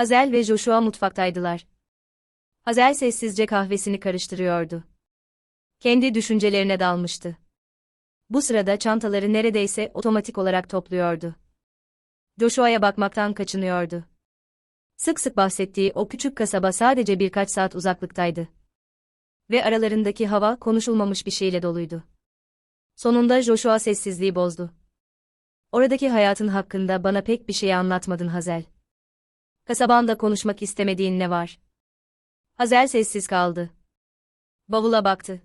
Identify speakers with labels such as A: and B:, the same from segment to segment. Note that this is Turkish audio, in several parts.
A: Hazel ve Joshua mutfaktaydılar. Hazel sessizce kahvesini karıştırıyordu. Kendi düşüncelerine dalmıştı. Bu sırada çantaları neredeyse otomatik olarak topluyordu. Joshua'ya bakmaktan kaçınıyordu. Sık sık bahsettiği o küçük kasaba sadece birkaç saat uzaklıktaydı. Ve aralarındaki hava konuşulmamış bir şeyle doluydu. Sonunda Joshua sessizliği bozdu. Oradaki hayatın hakkında bana pek bir şey anlatmadın Hazel. Kasabanda konuşmak istemediğin ne var? Hazel sessiz kaldı. Bavula baktı.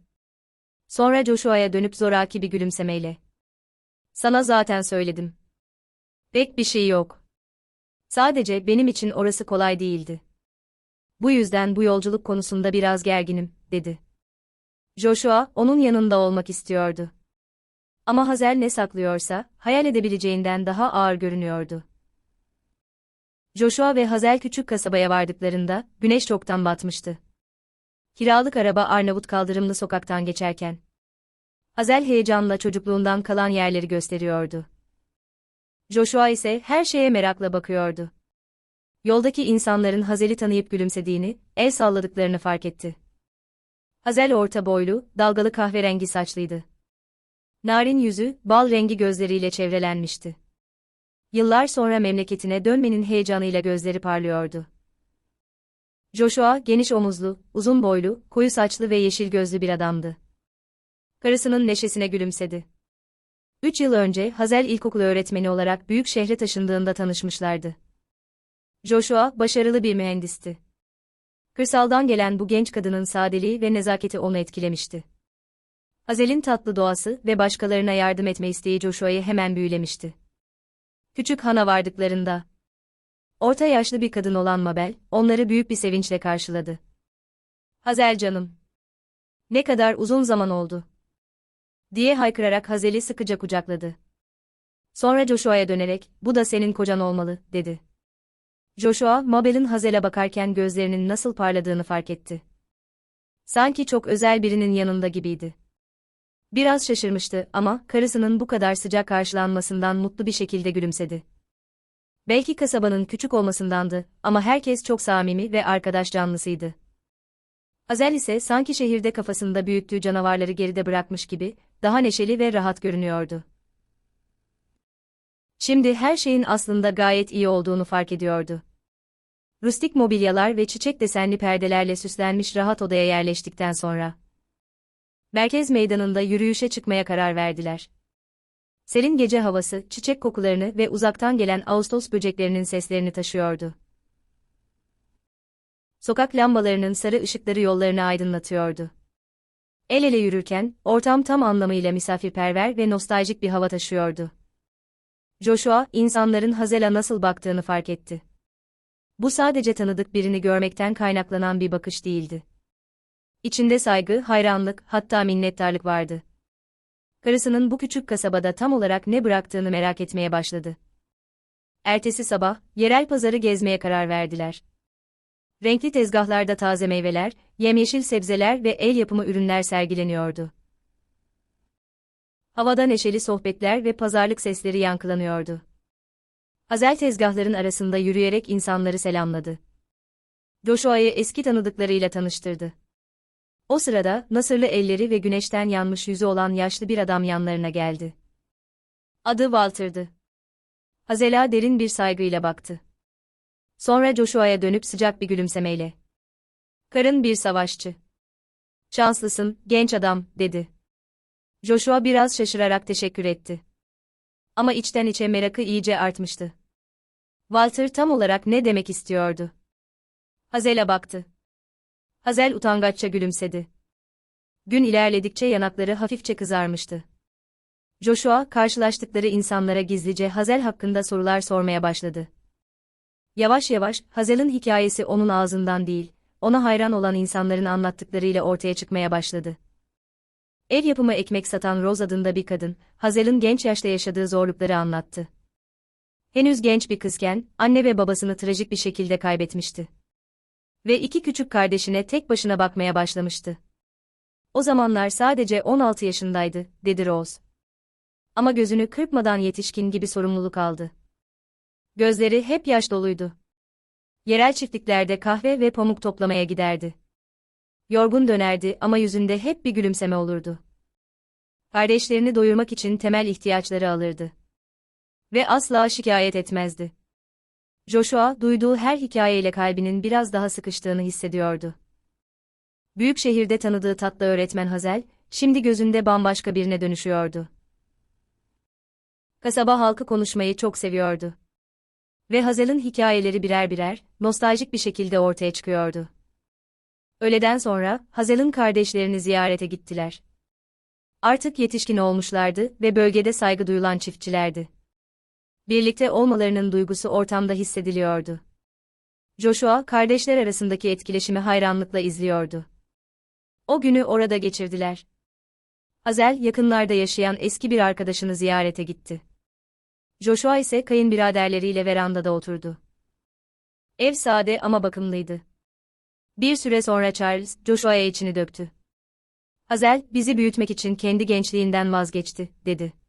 A: Sonra Joshua'ya dönüp zoraki bir gülümsemeyle. Sana zaten söyledim. Pek bir şey yok. Sadece benim için orası kolay değildi. Bu yüzden bu yolculuk konusunda biraz gerginim, dedi. Joshua, onun yanında olmak istiyordu. Ama Hazel ne saklıyorsa, hayal edebileceğinden daha ağır görünüyordu. Joshua ve Hazel küçük kasabaya vardıklarında, güneş çoktan batmıştı. Kiralık araba Arnavut kaldırımlı sokaktan geçerken. Hazel heyecanla çocukluğundan kalan yerleri gösteriyordu. Joshua ise her şeye merakla bakıyordu. Yoldaki insanların Hazel'i tanıyıp gülümsediğini, el salladıklarını fark etti. Hazel orta boylu, dalgalı kahverengi saçlıydı. Narin yüzü, bal rengi gözleriyle çevrelenmişti. Yıllar sonra memleketine dönmenin heyecanıyla gözleri parlıyordu. Joshua, geniş omuzlu, uzun boylu, koyu saçlı ve yeşil gözlü bir adamdı. Karısının neşesine gülümsedi. Üç yıl önce Hazel ilkokul öğretmeni olarak büyük şehre taşındığında tanışmışlardı. Joshua, başarılı bir mühendisti. Kırsaldan gelen bu genç kadının sadeliği ve nezaketi onu etkilemişti. Hazel'in tatlı doğası ve başkalarına yardım etme isteği Joshua'yı hemen büyülemişti. Küçük hana vardıklarında, orta yaşlı bir kadın olan Mabel, onları büyük bir sevinçle karşıladı. Hazel canım. Ne kadar uzun zaman oldu diye haykırarak Hazel'i sıkıca kucakladı. Sonra Joshua'ya dönerek, bu da senin kocan olmalı, dedi. Joshua, Mabel'in Hazel'e bakarken gözlerinin nasıl parladığını fark etti. Sanki çok özel birinin yanında gibiydi. Biraz şaşırmıştı ama karısının bu kadar sıcak karşılanmasından mutlu bir şekilde gülümsedi. Belki kasabanın küçük olmasındandı ama herkes çok samimi ve arkadaş canlısıydı. Hazel ise sanki şehirde kafasında büyüttüğü canavarları geride bırakmış gibi, daha neşeli ve rahat görünüyordu. Şimdi her şeyin aslında gayet iyi olduğunu fark ediyordu. Rustik mobilyalar ve çiçek desenli perdelerle süslenmiş rahat odaya yerleştikten sonra. Merkez meydanında yürüyüşe çıkmaya karar verdiler. Serin gece havası, çiçek kokularını ve uzaktan gelen Ağustos böceklerinin seslerini taşıyordu. Sokak lambalarının sarı ışıkları yollarını aydınlatıyordu. El ele yürürken, ortam tam anlamıyla misafirperver ve nostaljik bir hava taşıyordu. Joshua, insanların Hazel'a nasıl baktığını fark etti. Bu sadece tanıdık birini görmekten kaynaklanan bir bakış değildi. İçinde saygı, hayranlık, hatta minnettarlık vardı. Karısının bu küçük kasabada tam olarak ne bıraktığını merak etmeye başladı. Ertesi sabah, yerel pazarı gezmeye karar verdiler. Renkli tezgahlarda taze meyveler, yemyeşil sebzeler ve el yapımı ürünler sergileniyordu. Havada neşeli sohbetler ve pazarlık sesleri yankılanıyordu. Hazel tezgahların arasında yürüyerek insanları selamladı. Joshua'yı eski tanıdıklarıyla tanıştırdı. O sırada, nasırlı elleri ve güneşten yanmış yüzü olan yaşlı bir adam yanlarına geldi. Adı Walter'dı. Hazela derin bir saygıyla baktı. Sonra Joshua'ya dönüp sıcak bir gülümsemeyle. Karın bir savaşçı. Şanslısın, genç adam, dedi. Joshua biraz şaşırarak teşekkür etti. Ama içten içe merakı iyice artmıştı. Walter tam olarak ne demek istiyordu? Hazel'e baktı. Hazel utangaçça gülümsedi. Gün ilerledikçe yanakları hafifçe kızarmıştı. Joshua, karşılaştıkları insanlara gizlice Hazel hakkında sorular sormaya başladı. Yavaş yavaş, Hazel'in hikayesi onun ağzından değil, ona hayran olan insanların anlattıklarıyla ortaya çıkmaya başladı. Ev yapımı ekmek satan Rose adında bir kadın, Hazel'in genç yaşta yaşadığı zorlukları anlattı. Henüz genç bir kızken, anne ve babasını trajik bir şekilde kaybetmişti. Ve iki küçük kardeşine tek başına bakmaya başlamıştı. O zamanlar sadece 16 yaşındaydı, dedi Rose. Ama gözünü kırpmadan yetişkin gibi sorumluluk aldı. Gözleri hep yaş doluydu. Yerel çiftliklerde kahve ve pamuk toplamaya giderdi. Yorgun dönerdi ama yüzünde hep bir gülümseme olurdu. Kardeşlerini doyurmak için temel ihtiyaçları alırdı. Ve asla şikayet etmezdi. Joshua, duyduğu her hikayeyle kalbinin biraz daha sıkıştığını hissediyordu. Büyük şehirde tanıdığı tatlı öğretmen Hazel, şimdi gözünde bambaşka birine dönüşüyordu. Kasaba halkı konuşmayı çok seviyordu. Ve Hazel'in hikayeleri birer birer, nostaljik bir şekilde ortaya çıkıyordu. Öğleden sonra, Hazel'in kardeşlerini ziyarete gittiler. Artık yetişkin olmuşlardı ve bölgede saygı duyulan çiftçilerdi. Birlikte olmalarının duygusu ortamda hissediliyordu. Joshua, kardeşler arasındaki etkileşimi hayranlıkla izliyordu. O günü orada geçirdiler. Hazel, yakınlarda yaşayan eski bir arkadaşını ziyarete gitti. Joshua ise kayınbiraderleriyle verandada oturdu. Ev sade ama bakımlıydı. Bir süre sonra Charles, Joshua'ya içini döktü. Hazel, bizi büyütmek için kendi gençliğinden vazgeçti, dedi.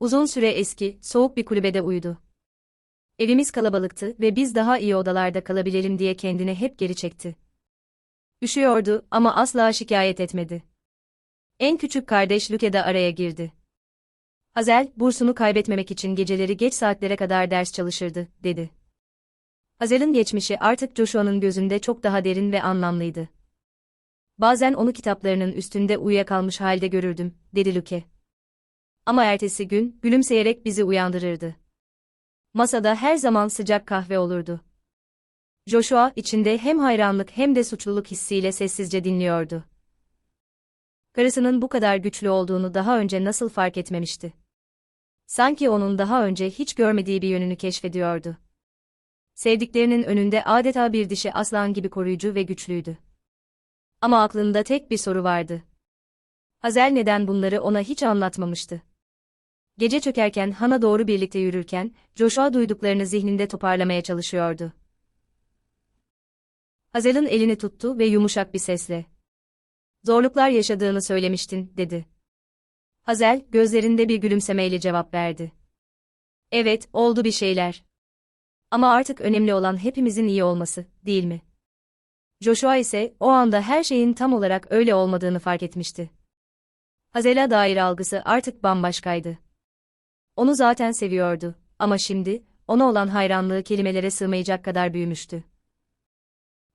A: Uzun süre eski, soğuk bir kulübede uyudu. Evimiz kalabalıktı ve biz daha iyi odalarda kalabilelim diye kendini hep geri çekti. Üşüyordu ama asla şikayet etmedi. En küçük kardeş Luke de araya girdi. Hazel, bursunu kaybetmemek için geceleri geç saatlere kadar ders çalışırdı, dedi. Hazel'in geçmişi artık Joshua'nın gözünde çok daha derin ve anlamlıydı. Bazen onu kitaplarının üstünde uyuyakalmış halde görürdüm, dedi Luke. Ama ertesi gün, gülümseyerek bizi uyandırırdı. Masada her zaman sıcak kahve olurdu. Joshua, içinde hem hayranlık hem de suçluluk hissiyle sessizce dinliyordu. Karısının bu kadar güçlü olduğunu daha önce nasıl fark etmemişti. Sanki onun daha önce hiç görmediği bir yönünü keşfediyordu. Sevdiklerinin önünde adeta bir dişi aslan gibi koruyucu ve güçlüydü. Ama aklında tek bir soru vardı. Hazel neden bunları ona hiç anlatmamıştı? Gece çökerken Hana doğru birlikte yürürken, Joshua duyduklarını zihninde toparlamaya çalışıyordu. Hazel'in elini tuttu ve yumuşak bir sesle. Zorluklar yaşadığını söylemiştin, dedi. Hazel, gözlerinde bir gülümsemeyle cevap verdi. Evet, oldu bir şeyler. Ama artık önemli olan hepimizin iyi olması, değil mi? Joshua ise o anda her şeyin tam olarak öyle olmadığını fark etmişti. Hazel'e dair algısı artık bambaşkaydı. Onu zaten seviyordu ama şimdi ona olan hayranlığı kelimelere sığmayacak kadar büyümüştü.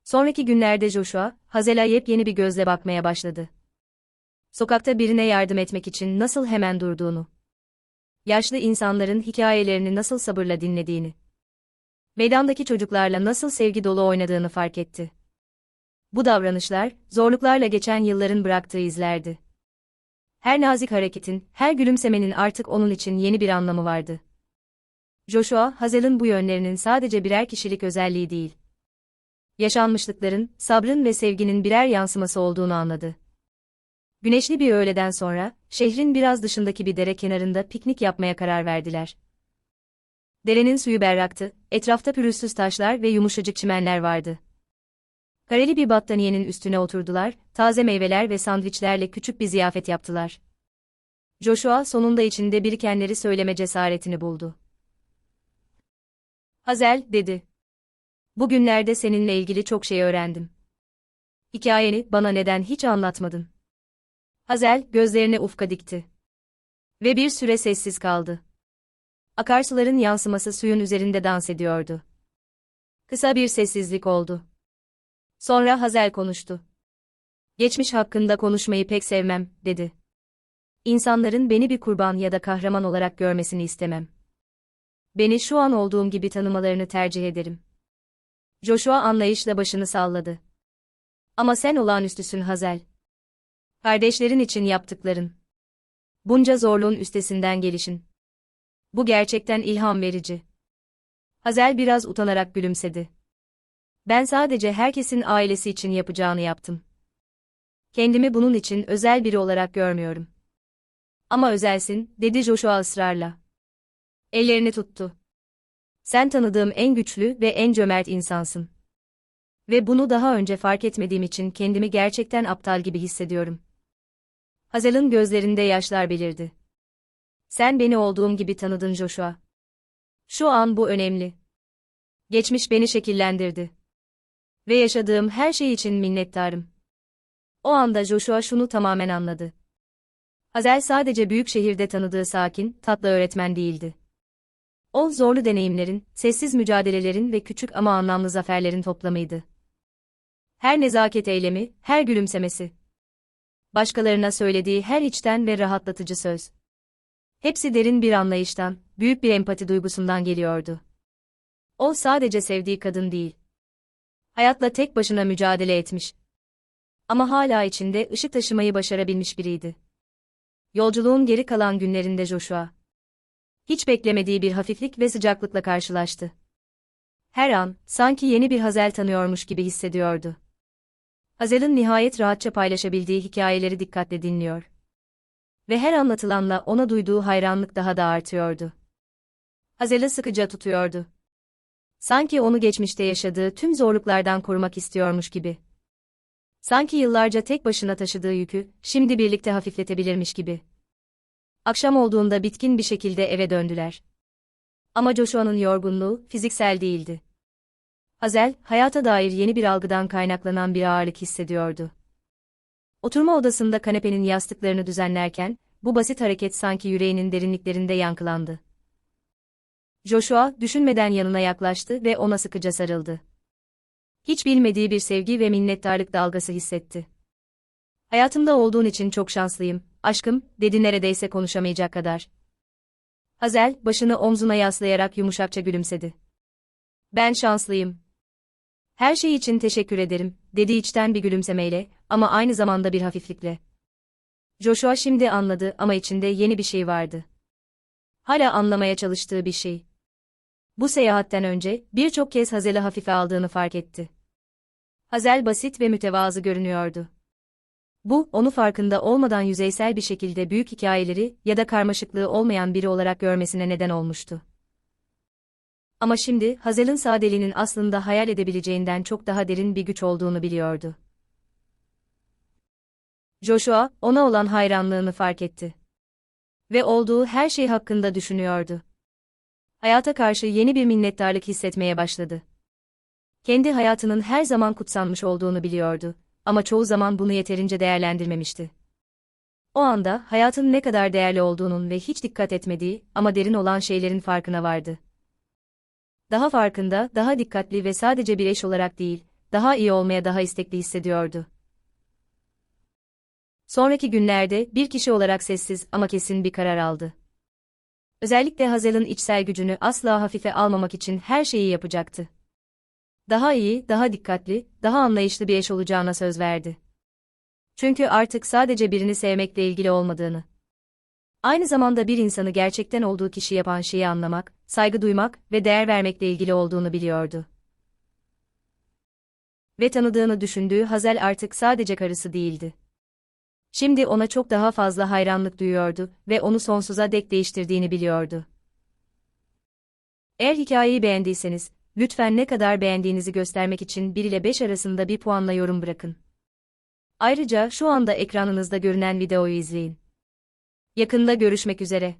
A: Sonraki günlerde Joshua, Hazel'a yepyeni bir gözle bakmaya başladı. Sokakta birine yardım etmek için nasıl hemen durduğunu. Yaşlı insanların hikayelerini nasıl sabırla dinlediğini. Meydandaki çocuklarla nasıl sevgi dolu oynadığını fark etti. Bu davranışlar, zorluklarla geçen yılların bıraktığı izlerdi. Her nazik hareketin, her gülümsemenin artık onun için yeni bir anlamı vardı. Joshua, Hazel'ın bu yönlerinin sadece birer kişilik özelliği değil. Yaşanmışlıkların, sabrın ve sevginin birer yansıması olduğunu anladı. Güneşli bir öğleden sonra, şehrin biraz dışındaki bir dere kenarında piknik yapmaya karar verdiler. Derenin suyu berraktı, etrafta pürüzsüz taşlar ve yumuşacık çimenler vardı. Kareli bir battaniyenin üstüne oturdular, taze meyveler ve sandviçlerle küçük bir ziyafet yaptılar. Joshua sonunda içinde birikenleri söyleme cesaretini buldu. Hazel, dedi. Bugünlerde seninle ilgili çok şey öğrendim. Hikayeni bana neden hiç anlatmadın? Hazel, gözlerini ufka dikti. Ve bir süre sessiz kaldı. Akarsuların yansıması suyun üzerinde dans ediyordu. Kısa bir sessizlik oldu. Sonra Hazel konuştu. Geçmiş hakkında konuşmayı pek sevmem, dedi. İnsanların beni bir kurban ya da kahraman olarak görmesini istemem. Beni şu an olduğum gibi tanımalarını tercih ederim. Joshua anlayışla başını salladı. Ama sen olağanüstüsün Hazel. Kardeşlerin için yaptıkların. Bunca zorluğun üstesinden gelişin. Bu gerçekten ilham verici. Hazel biraz utanarak gülümsedi. Ben sadece herkesin ailesi için yapacağını yaptım. Kendimi bunun için özel biri olarak görmüyorum. Ama özelsin, dedi Joshua ısrarla. Ellerini tuttu. Sen tanıdığım en güçlü ve en cömert insansın. Ve bunu daha önce fark etmediğim için kendimi gerçekten aptal gibi hissediyorum. Hazel'ın gözlerinde yaşlar belirdi. Sen beni olduğum gibi tanıdın Joshua. Şu an bu önemli. Geçmiş beni şekillendirdi. Ve yaşadığım her şey için minnettarım. O anda Joshua şunu tamamen anladı. Hazel sadece büyük şehirde tanıdığı sakin, tatlı öğretmen değildi. O zorlu deneyimlerin, sessiz mücadelelerin ve küçük ama anlamlı zaferlerin toplamıydı. Her nezaket eylemi, her gülümsemesi. Başkalarına söylediği her içten ve rahatlatıcı söz. Hepsi derin bir anlayıştan, büyük bir empati duygusundan geliyordu. O sadece sevdiği kadın değil. Hayatla tek başına mücadele etmiş. Ama hala içinde ışık taşımayı başarabilmiş biriydi. Yolculuğun geri kalan günlerinde Joshua. Hiç beklemediği bir hafiflik ve sıcaklıkla karşılaştı. Her an, sanki yeni bir Hazel tanıyormuş gibi hissediyordu. Hazel'in nihayet rahatça paylaşabildiği hikayeleri dikkatle dinliyor. Ve her anlatılanla ona duyduğu hayranlık daha da artıyordu. Hazel'i sıkıca tutuyordu. Sanki onu geçmişte yaşadığı tüm zorluklardan korumak istiyormuş gibi. Sanki yıllarca tek başına taşıdığı yükü, şimdi birlikte hafifletebilirmiş gibi. Akşam olduğunda bitkin bir şekilde eve döndüler. Ama Joshua'nın yorgunluğu, fiziksel değildi. Hazel, hayata dair yeni bir algıdan kaynaklanan bir ağırlık hissediyordu. Oturma odasında kanepenin yastıklarını düzenlerken, bu basit hareket sanki yüreğinin derinliklerinde yankılandı. Joshua, düşünmeden yanına yaklaştı ve ona sıkıca sarıldı. Hiç bilmediği bir sevgi ve minnettarlık dalgası hissetti. Hayatımda olduğun için çok şanslıyım, aşkım, dedi neredeyse konuşamayacak kadar. Hazel, başını omzuna yaslayarak yumuşakça gülümsedi. Ben şanslıyım. Her şey için teşekkür ederim, dedi içten bir gülümsemeyle, ama aynı zamanda bir hafiflikle. Joshua şimdi anladı ama içinde yeni bir şey vardı. Hala anlamaya çalıştığı bir şey. Bu seyahatten önce, birçok kez Hazel'i hafife aldığını fark etti. Hazel basit ve mütevazı görünüyordu. Bu, onu farkında olmadan yüzeysel bir şekilde büyük hikayeleri ya da karmaşıklığı olmayan biri olarak görmesine neden olmuştu. Ama şimdi, Hazel'in sadeliğinin aslında hayal edebileceğinden çok daha derin bir güç olduğunu biliyordu. Joshua, ona olan hayranlığını fark etti. Ve olduğu her şey hakkında düşünüyordu. Hayata karşı yeni bir minnettarlık hissetmeye başladı. Kendi hayatının her zaman kutsanmış olduğunu biliyordu ama çoğu zaman bunu yeterince değerlendirmemişti. O anda hayatın ne kadar değerli olduğunun ve hiç dikkat etmediği ama derin olan şeylerin farkına vardı. Daha farkında, daha dikkatli ve sadece bir eş olarak değil, daha iyi olmaya daha istekli hissediyordu. Sonraki günlerde bir kişi olarak sessiz ama kesin bir karar aldı. Özellikle Hazel'ın içsel gücünü asla hafife almamak için her şeyi yapacaktı. Daha iyi, daha dikkatli, daha anlayışlı bir eş olacağına söz verdi. Çünkü artık sadece birini sevmekle ilgili olmadığını, aynı zamanda bir insanı gerçekten olduğu kişi yapan şeyi anlamak, saygı duymak ve değer vermekle ilgili olduğunu biliyordu. Ve tanıdığını düşündüğü Hazel artık sadece karısı değildi. Şimdi ona çok daha fazla hayranlık duyuyordu ve onu sonsuza dek değiştirdiğini biliyordu. Eğer hikayeyi beğendiyseniz, lütfen ne kadar beğendiğinizi göstermek için 1 ile 5 arasında bir puanla yorum bırakın. Ayrıca şu anda ekranınızda görünen videoyu izleyin. Yakında görüşmek üzere.